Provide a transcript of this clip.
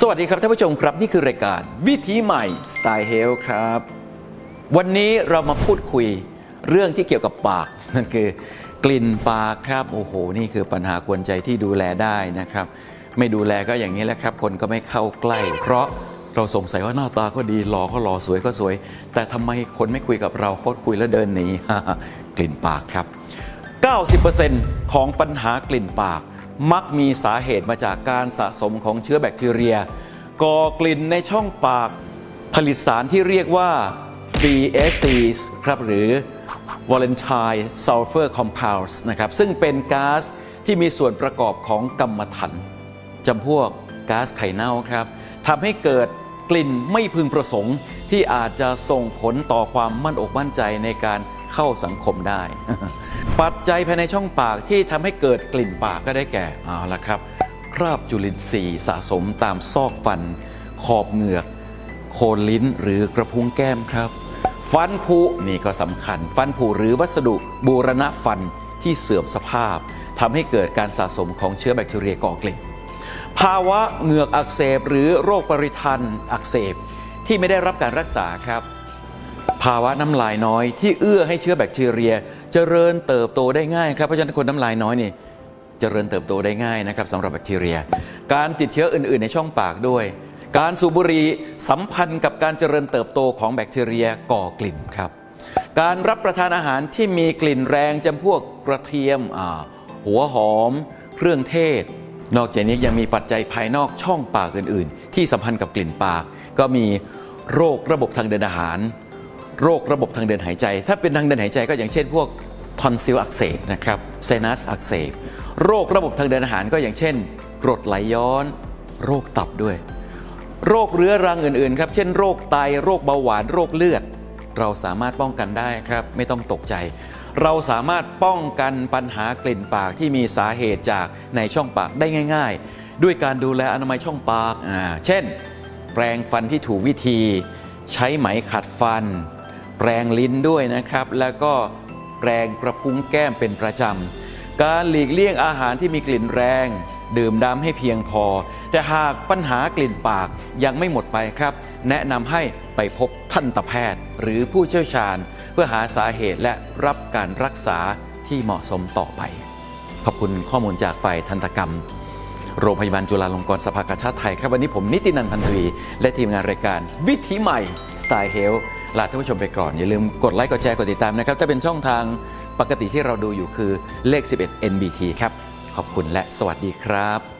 สวัสดีครับท่านผู้ชมครับนี่คือรายการวิถีใหม่สไตล์เฮลครับ วันนี้เรามาพูดคุยเรื่องที่เกี่ยวกับปาก นั่นคือกลิ่นปากครับโอ้โหนี่คือปัญหากวนใจที่ดูแลได้นะครับ ไม่ดูแลก็อย่างนี้แหละครับ คนก็ไม่เข้าใกล้ เพราะเราสงสัยว่าหน้าตาก็ดีหล่อก็หล่อสวยก็สวย แต่ทำไมคนไม่คุยกับเราโคตรคุยแล้วเดินหนีกลิ่นปากครับ 90%ของปัญหากลิ่นปาก มักมีสาเหตุมาจากการสะสมของเชื้อแบคทีเรียก่อกลิ่นในช่องปากผลิตสารที่เรียกว่า FeSCs ครับหรือ Volatile Sulfur Compounds นะครับซึ่งเป็นก๊าซที่มีส่วนประกอบของกรรมฐานจำพวกก๊าซไข่เน่าครับทำให้เกิดกลิ่นไม่พึงประสงค์ ที่อาจจะส่งผลต่อความมั่นอกมั่นใจในการเข้าสังคมได้ ปัจจัยภายในช่องปากที่ทำให้เกิดกลิ่นปากก็ได้แก่เอาละครับ คราบจุลินทรีย์สะสมตามซอกฟัน ขอบเหงือก โคนลิ้นหรือกระพุ้งแก้มครับ ฟันผุนี่ก็สำคัญ ฟันผุหรือวัสดุบูรณะฟันที่เสื่อมสภาพทำให้เกิดการสะสมของเชื้อแบคทีเรียก่อกลิ่น ภาวะเหงือกอักเสบ หรือโรคปริทันอักเสบ ที่ไม่ได้รับการรักษาครับ ภาวะน้ำลายน้อยที่เอื้อให้เชื้อแบคทีเรีย เจริญเติบโตได้ง่ายครับเพราะฉะนั้นคนน้ำลายน้อยนี่เจริญเติบโตได้ง่ายนะครับสำหรับแบคทีเรีย การติดเชื้ออื่น ๆ ในช่องปากด้วย การสูบบุหรี่สัมพันธ์กับการเจริญเติบโตของแบคทีเรียก่อกลิ่นครับ การรับประทานอาหารที่มีกลิ่นแรงจำพวกกระเทียมหัวหอม เครื่องเทศ นอกจากนี้ยังมีปัจจัยภายนอกช่องปากอื่น ๆ ที่สัมพันธ์กับกลิ่นปาก ก็มีโรคระบบทางเดินอาหาร โรคระบบทางเดินหายใจ ถ้าเป็นทางเดินหายใจก็อย่างเช่น พวก ทอนซิลอักเสบนะครับไซนัสอักเสบโรคระบบทางเดินอาหารก็อย่างเช่นกรดไหลย้อน โรคตับด้วย โรคเรื้อรังอื่นๆครับเช่นโรคไตโรคเบาหวานโรคเลือด เราสามารถป้องกันได้ครับไม่ต้องตกใจ เราสามารถป้องกันปัญหากลิ่นปากที่มีสาเหตุจากในช่องปากได้ง่าย ๆ ด้วยการดูแลอนามัยช่องปากอ่าเช่น แปรงฟันที่ถูกวิธี ใช้ไหมขัดฟัน แปรงลิ้นด้วยนะครับ แล้วก็ แรงกระพุ้งแก้มเป็นประจำ การหลีกเลี่ยงอาหารที่มีกลิ่นแรง ดื่มดำให้เพียงพอ แต่หากปัญหากลิ่นปากยังไม่หมดไปครับ แนะนำให้ไปพบทันตแพทย์ หรือผู้เชี่ยวชาญ เพื่อหาสาเหตุและรับการรักษาที่เหมาะสมต่อไป ขอบคุณข้อมูลจากฝ่ายทันตกรรม โรงพยาบาลจุฬาลงกรณ์สภากาชาติไทย ครับวันนี้ผมนิตินันพันธวี และทีมงานรายการวิถีใหม่สไตล์เฮล ลาท่านผู้ชมไปก่อน อย่าลืมกดไลค์กดแชร์กดติดตามนะครับถ้าเป็นช่องทางปกติที่เราดูอยู่คือเลข 11 NBT ครับ ขอบคุณและสวัสดีครับ